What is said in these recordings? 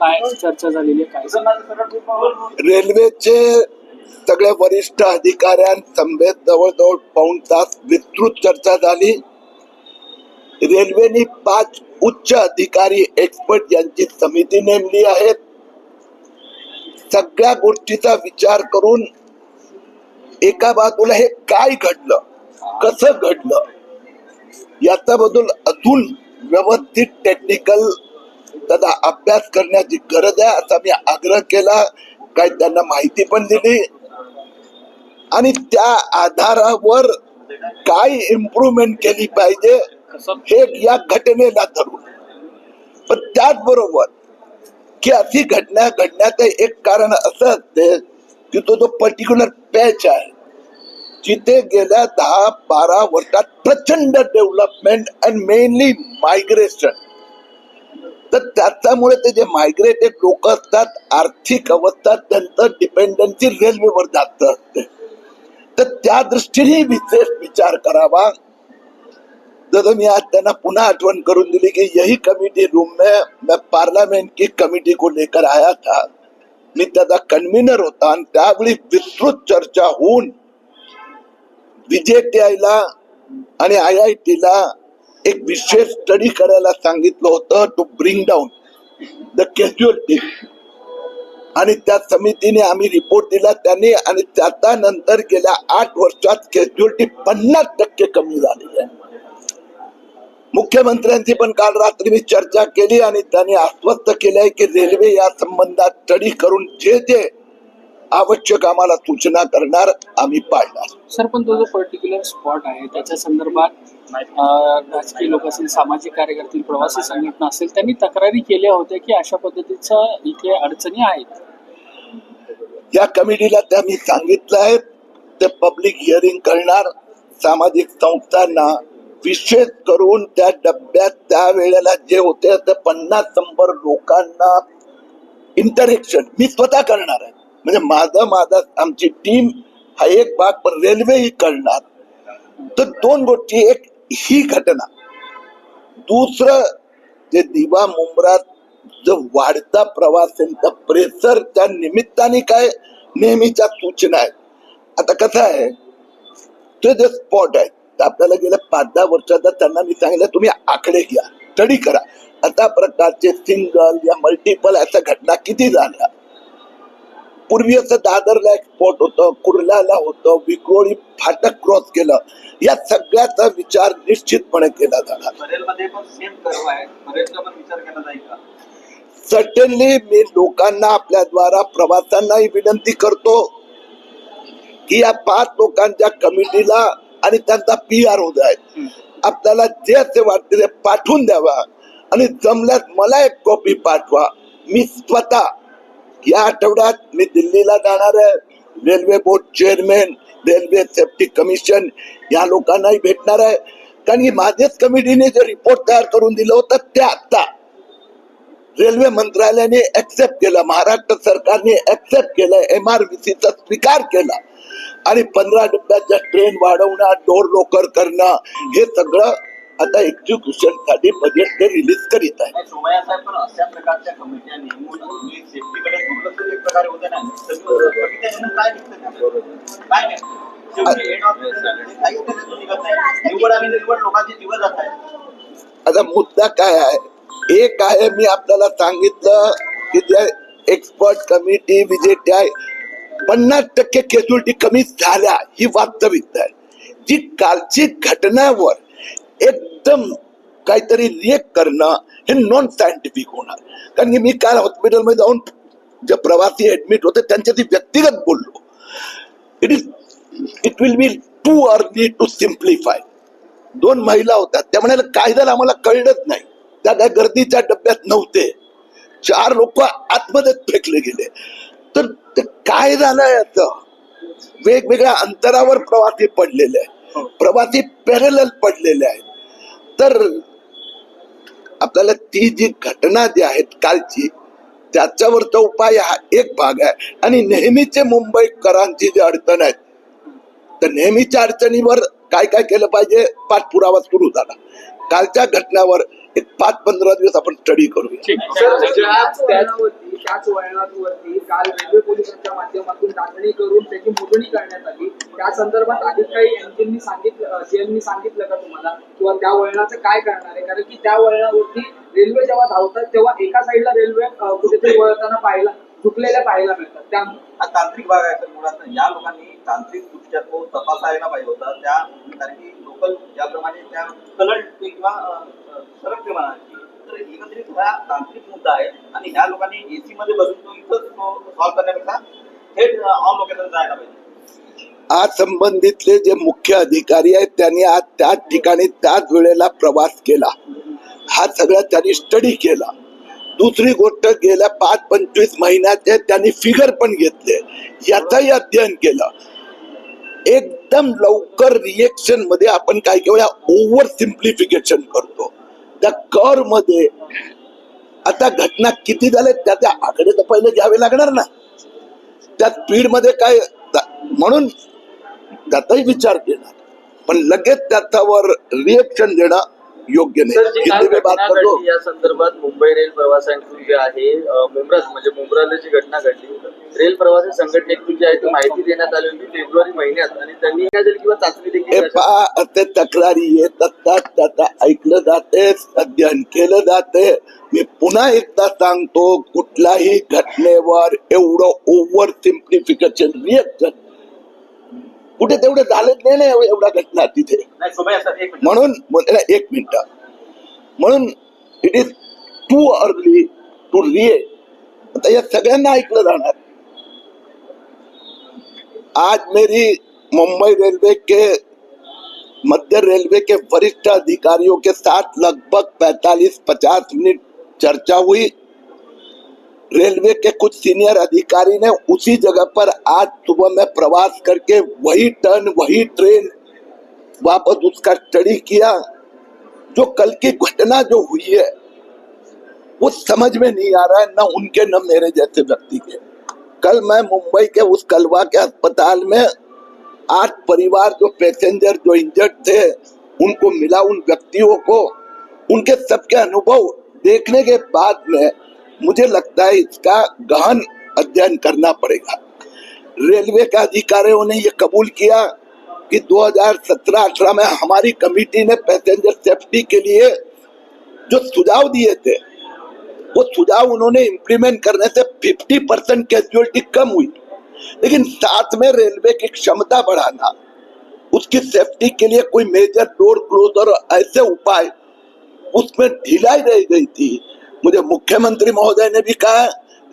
काय चर्चा झालेली आहे? काय रेल्वेचे सगळ्या वरिष्ठ अधिकाऱ्यांसमवेत जवळजवळ पाऊण तास विस्तृत चर्चा झाली. रेल्वेने पाच उच्च अधिकारी एक्सपर्ट यांची समिती नेमली आहेत सगळ्या गोष्टीचा विचार करून एका बाजूला हे काय घडलं? कसं घडलं? याच्याबद्दल अजून व्यवस्थित टेक्निकल त्याचा अभ्यास करण्याची गरज आहे असा मी आग्रह केला. काही त्यांना माहिती पण दिली. आणि त्या आधारावर काय इम्प्रुव्हमेंट केली पाहिजे हे या घटनेला धरून. पण त्याचबरोबर की अशी घटना घडण्याचं एक कारण असं असते की तो जो पर्टिक्युलर पॅच आहे जिथे गेल्या दहा बारा वर्षात प्रचंड डेव्हलपमेंट अँड मेनली मायग्रेशन तर त्याच्यामुळे ते जे मायग्रेटेड लोक असतात आर्थिक अवस्था त्यांचं डिपेंडन्सी रेल्वेवर जास्त असते. तर त्या दृष्टीने विशेष विचार करावा. जसं मी आज त्यांना पुन्हा आठवण करून दिली कि यही कमिटी रूम में मैं पार्लियामेंट की कमिटी को लेकर आया था. मी त्याचा कन्व्हिनर होता आणि त्यावेळी विस्तृत चर्चा होऊन विजेटीआयला आणि आय आय टी ला एक विशेष स्टडी करायला सांगितलं होतं to bring down the casualty आणि त्या समितीने आम्ही रिपोर्ट दिला त्यांनी आणि त्याचा नंतर गेल्या आठ वर्षात कॅज्युअलिटी पन्नास टक्के कमी झालेली आहे. मुख्यमंत्र्यांची पण काल रात्री मी चर्चा केली आणि त्यांनी आश्वस्त केले आहे की रेल्वे या संबंधात स्टडी करून जे जे आवश्यक आम्हाला सूचना करणार आम्ही पाळणार. सर पण तो जो पर्टिक्युलर स्पॉट आहे त्याच्या संदर्भात राजकीय लोक असतील सामाजिक कार्यकर्ते प्रवासी संघटना असेल त्यांनी तक्रारी केल्या होत्या की अशा पद्धतीच्या इथे अडचणी आहेत. या कमिटीला त्या मी सांगितलं आहे ते पब्लिक हिअरिंग करणार. सामाजिक संस्थांना विशेष करून त्या डब्यात त्या वेळेला जे होते ते पन्नास शंभर लोकांना इंटरेक्शन मी स्वतः करणार आहे. म्हणजे माझं माझा आमची टीम हा एक भाग पण रेल्वे ही करणार. तर दोन गोष्टी एक ही घटना. दुसरं जे दिवा मुंबरात जो वाढता प्रवाशांचा प्रेशर त्या निमित्ताने काय नेहमीच्या सूचना आहेत. आता कसं आहे ते जे स्पॉट आहेत आपल्याला गेल्या पाच दहा वर्षाचा त्यांना मी सांगितलं तुम्ही आकडे घ्या स्टडी करा. आता प्रकारचे सिंगल या मल्टिपल अशा घटना किती झाल्या? पूर्वी असं दादरला एक स्पॉट होतं कुर्ल्याला होतं विक्रोळी फाटक क्रॉस केलं. या सगळ्याचा विचार निश्चितपणे केला जाणार. सर्टनली मी लोकांना आपल्याद्वारा प्रवाशांनाही विनंती करतो की या पाच लोकांच्या कमिटीला आणि त्यांचा पी आर होत आहे आपल्याला जे असे वाटते ते पाठवून द्यावा. आणि जमल्यास मला एक कॉपी पाठवा. मी स्वतः या आठवड्यात मी दिल्लीला जाणार आहे. Railway board chairman railway safety commission या लोकांनाही भेटणार आहे. कारण की माझ्याच कमिटीने जे रिपोर्ट तयार करून दिलं होतं ते आता रेल्वे मंत्रालयाने ऍक्सेप्ट केलं महाराष्ट्र सरकारने ऍक्सेप्ट केलं एम आर चा स्वीकार केला. आणि पंधरा डब्याच्या ट्रेन वाढवणं डोर लोकर करणं हे सगळं आता एक्झिक्युशनसाठी बजेट ते रिलीज करीत आहे एक आता मुद्दा काय आहे? एक आहे मी आपल्याला सांगितलं की जे एक्सपर्ट कमिटी विजेट पन्नास टक्के कॅज्युलिटी कमी झाल्या ही वास्तविकता आहे. जी कालची घटनावर एकदम काहीतरी रिएक्ट करणं हे नॉन सायंटिफिक होणार. कारण की मी काल हॉस्पिटलमध्ये जाऊन जे प्रवासी ऍडमिट होते त्यांच्याशी व्यक्तिगत बोललो. It is it will be too early to simplify दोन महिला होत्या त्या म्हणाल्या काय झालं आम्हाला कळलंच नाही. त्या काय गर्दीच्या डब्यात नव्हते. चार लोक आतमध्ये फेकले गेले. तर ते काय झालं याचं वेगवेगळ्या अंतरावर प्रवासी पडलेले आहेत. प्रवासी पॅरल पडलेले आहेत. तर आपल्याला ती जी घटना जी आहेत कालची त्याच्यावरचा उपाय हा एक भाग आहे. आणि नेहमीचे मुंबईकरांची जी अडचण आहेत तर नेहमीच्या अडचणीवर काय काय केलं पाहिजे? पाठपुरावा सुरू झाला. कालच्या घटनावर एक पाच पंधरा दिवस आपण स्टडी. त्याच वळणावरती काल रेल्वे पोलिसांच्या माध्यमातून चाचणी करून त्याची मोजणी करण्यात आली. त्या संदर्भात अधिक काही सांगितलं का तुम्हाला? किंवा त्या वळणाचं काय करणार आहे? कारण की त्या वळणावरती रेल्वे जेव्हा धावतात तेव्हा एका साईडला रेल्वे कुठेतरी वळताना पाहायला चुकलेल्या पाहायला मिळतात. त्यामुळे हा तांत्रिक भाग आहे तर मुळात. या लोकांनी तांत्रिक दृष्ट्या तो तपासायला पाहिजे होता. त्या कारण की लोकल ज्याप्रमाणे त्या कलट किंवा तर एकत्रित म्हणजे हा तांत्रिक मुद्दा आहे. आणि ह्या लोकांनी एसी मध्ये बसून तो इथंच सॉल्व्ह करण्यापेक्षा थेट ऑन लोकेशन जायला पाहिजे. आज संबंधितले जे मुख्य अधिकारी आहेत त्यांनी आज त्याच ठिकाणी त्याच वेळेला प्रवास केला. हा सगळा त्यांनी स्टडी केला. दुसरी गोष्ट गेल्या पाच पंचवीस महिन्याचे त्यांनी फिगर पण घेतले. याचाही अध्ययन केलं. एकदम लवकर रिएक्शनमध्ये आपण काय केव्हा ओव्हर सिम्प्लिफिकेशन करतो. त्या कर मध्ये. आता घटना किती झाल्या त्याचे आकडे तर पहिले घ्यावे लागणार ना. त्या स्पीडमध्ये काय म्हणून त्याचाही विचार केला. पण लगेच त्याच्यावर रिएक्शन देणं योग्य नाही. या संदर्भात मुंबई रेल प्रवासांकडून जे आहे म्हणजे मुंब्राला जी घटना घडली. रेल प्रवासी संघटनेकडून जी आहे ती माहिती देण्यात आली होती फेब्रुवारी महिन्यात. आणि त्यांनी काय झालं किंवा चाचणी देखील तक्रारी येत असतात त्याचा ऐकलं जाते अध्ययन केलं जाते. मी पुन्हा एकदा सांगतो कुठल्याही घटनेवर एवढं ओव्हर सिम्प्लिफिकेशन रिएक्शन कुठे तेवढे झालेच नाही ना एव- एवढ्या घटना तिथे. म्हणून एक मिनिट. म्हणून it is too early to react आता या सगळ्यांना ऐकलं जाणार. आज मेरी मुंबई रेलवे के मध्य रेलवे के वरिष्ठ अधिकारियों के साथ लगभग 45-50 मिनट चर्चा हुई। रेलवे के कुछ सीनियर अधिकारी ने उसी जगह पर आज सुबह में प्रवास करके वही टर्न, वही ट्रेन वापस उसका स्टडी किया। जो कल की घटना जो हुई है, वो समझ में नहीं आ रहा है, न उनके, न मेरे जैसे व्यक्ति के। कल मैं मुंबई के उस कलवा के अस्पताल में आठ परिवार जो पैसेंजर, जो इंजर्ड थे, उनको मिला उन व्यक्तियों को। उनके सबके अनुभव देखने के बाद में मुझे लगता है इसका गहन अध्ययन करना पड़ेगा। रेलवे के अधिकारियों ने ये कबूल किया कि 2017-18 में हमारी कमेटी ने पैसेंजर सेफ्टी के लिए जो सुझाव दिए थे, वो सुझाव उन्होंने इम्प्लीमेंट करने से 50 परसेंट कैजुअलिटी कम हुई। लेकिन साथ में रेलवे की क्षमता बढ़ाना, उसकी सेफ्टी के लिए कोई मेजर डोर क्लोजर ऐसे उपाय, उसमें ढिलाई रह गई थी। मुझे मुख्यमंत्री महोदय ने भी कहा,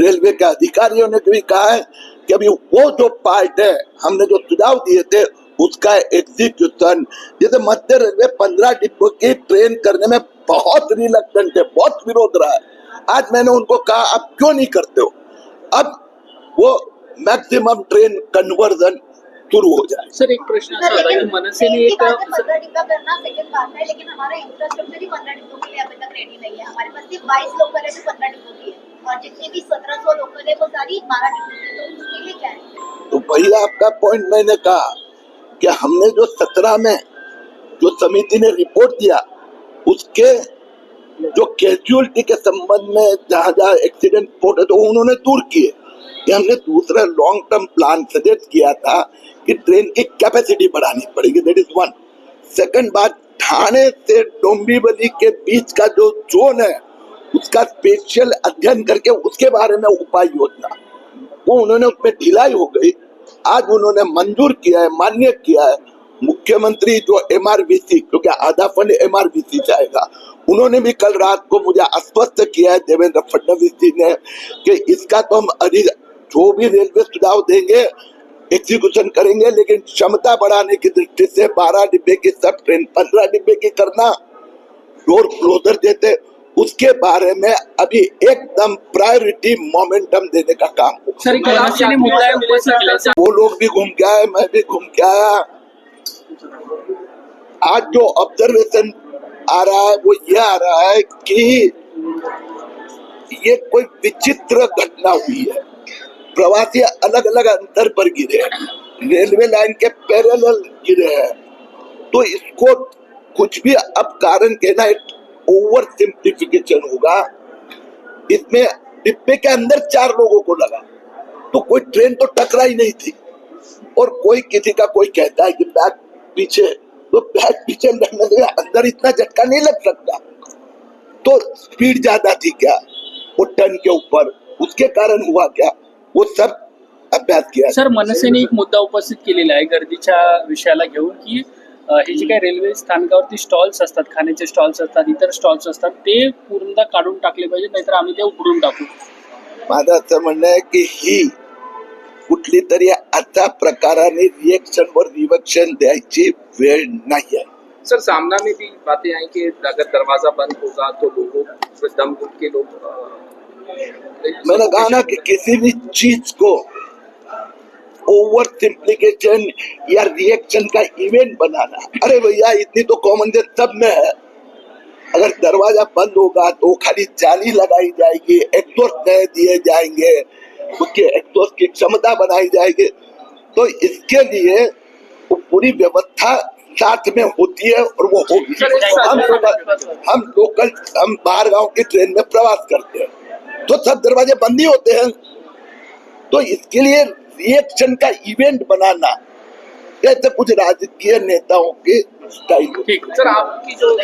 रेलवे के अधिकारियों ने भी कहा है कि अभी वो जो पार्ट है, हमने जो सुझाव दिए थे, उसका एग्जीक्यूशन जैसे मध्य रेलवे पंद्रह डिब्बों की ट्रेन करने में बहुत रिलक्टेंट है, बहुत विरोध रहा है। आज मैंने उनको कहा, आप क्यों नहीं करते हो? अब वो मैक्सिमम ट्रेन कन्वर्जन शुरू हो जाए। सर एक प्रश्न असा सर, होता की लेकिन मनसेने एक करना सेकंड बात है लेकिन हमारा इंफ्रास्ट्रक्चर ही पंद्रह डिब्बों के लिए अभी तक रेडी नहीं है। हमारे पास सिर्फ़ बाईस लोकल है जो पंद्रह डिब्बों की है। और जितनी भी सत्रह सौ लोकल है वो सारी बारह डिब्बों की तो उसके लिए क्या है? तो वही आपका पॉइंट मैंने कहा कि हमने जो सत्रह में जो समिति ने रिपोर्ट दिया उसके जो कैजुअलिटी के संबंध में जहाँ जहाँ एक्सीडेंट रिपोर्ट है तो उन्होंने दूर किए। कि हमने दूसरा लॉन्ग टर्म प्लान सजेस्ट किया था कि ट्रेन की कैपेसिटी बढ़ानी पड़ेगी दैट इज़ वन सेकंड बात, थाने से डोंबिवली के बीच का जो जोन है, उसका स्पेशल अध्ययन करके उसके बारे में उपाय योजना। वो उन्होंने उसमें ढिलाई हो गई। आज उन्होंने मंजूर किया है, मान्य किया है। मुख्यमंत्री जो एम आर बी एमआरबीसी क्योंकि आधा फंड एमआरबीसी से आएगा उन्होंने भी कल रात को मुझे आश्वस्त किया है देवेंद्र फडणवीस जी ने कि इसका तो हम अधिक जो भी रेलवे सुझाव देंगे एग्जीक्यूशन करेंगे लेकिन क्षमता बढ़ाने की दृष्टि से 12 डिब्बे की सब ट्रेन 15 डिब्बे की करना डोर क्लोजर देते उसके बारे में अभी एकदम प्रायोरिटी मोमेंटम देने का काम वो लोग भी घूम के आए मैं भी घूम के आया। आज जो ऑब्जर्वेशन आ रहा है, वो ये आ रहा है कि ये कोई विचित्र घटना हुई है। प्रवासी अलग अलग अंतर पर गिरे हैं। रेलवे लाइन के पैरेलल गिरे हैं। तो इसको कुछ भी अब कारण कहना ओवर सिंप्लीफिकेशन होगा। इसमें डिब्बे के अंदर चार लोगों को लगा। तो कोई ट्रेन तो टकरा ही नहीं थी। और कोई किसी का कोई कहता है कि बैग पीछे तो बैग पीछे अंदर इतना झटका नहीं लग सकता। तो स्पीड ज्यादा थी क्या? वो टन के ऊपर उसके कारण हुआ क्या? वो सब अभ्यास किया सर मनसेने एक मुद्दा उपस्थित केलेला आहे गर्दीच्या विषयाला घेऊन की हे जे काही रेल्वे स्थानकावरती स्टॉल्स असतात खाण्याचे स्टॉल्स असतात इतर स्टॉल्स असतात ते पूर्णतः काढून टाकले पाहिजे नाहीतर आम्ही ते उघडून टाकू. माझं असं म्हणणं आहे की ही कुठली तरी अशा प्रकाराने रिएक्शन वर रिएक्शन द्यायची वेळ नाही आहे सर सामना में भी बातें आई कि अगर दरवाज़ा बंद होगा तो लोगों को दम घुट के लोग मैंने कहा ना कि किसी भी चीज़ को ओवर सिंप्लीकेशन या रिएक्शन का इवेंट बनाना। अरे भैया इतनी तो कॉमन सेंस सब में है। अगर दरवाज़ा बंद होगा तो खाली जाली लगाई जाएगी एग्जॉस्ट दिए जाएँगे। उसके एग्जॉस्ट की क्षमता बनाई जाएगी। तो इसके लिए वो पूरी व्यवस्था साथ में होती है और वो होगी। हम हम लोकल हम बाहर गाँव की ट्रेन में प्रवास करते हैं। तो सब दरवाजे बंद ही होते हैं। तो इसके लिए रिएक्शन का इवेंट बनाना कुछ राजकीय नेताओं के स्टाइल सर आपकी जो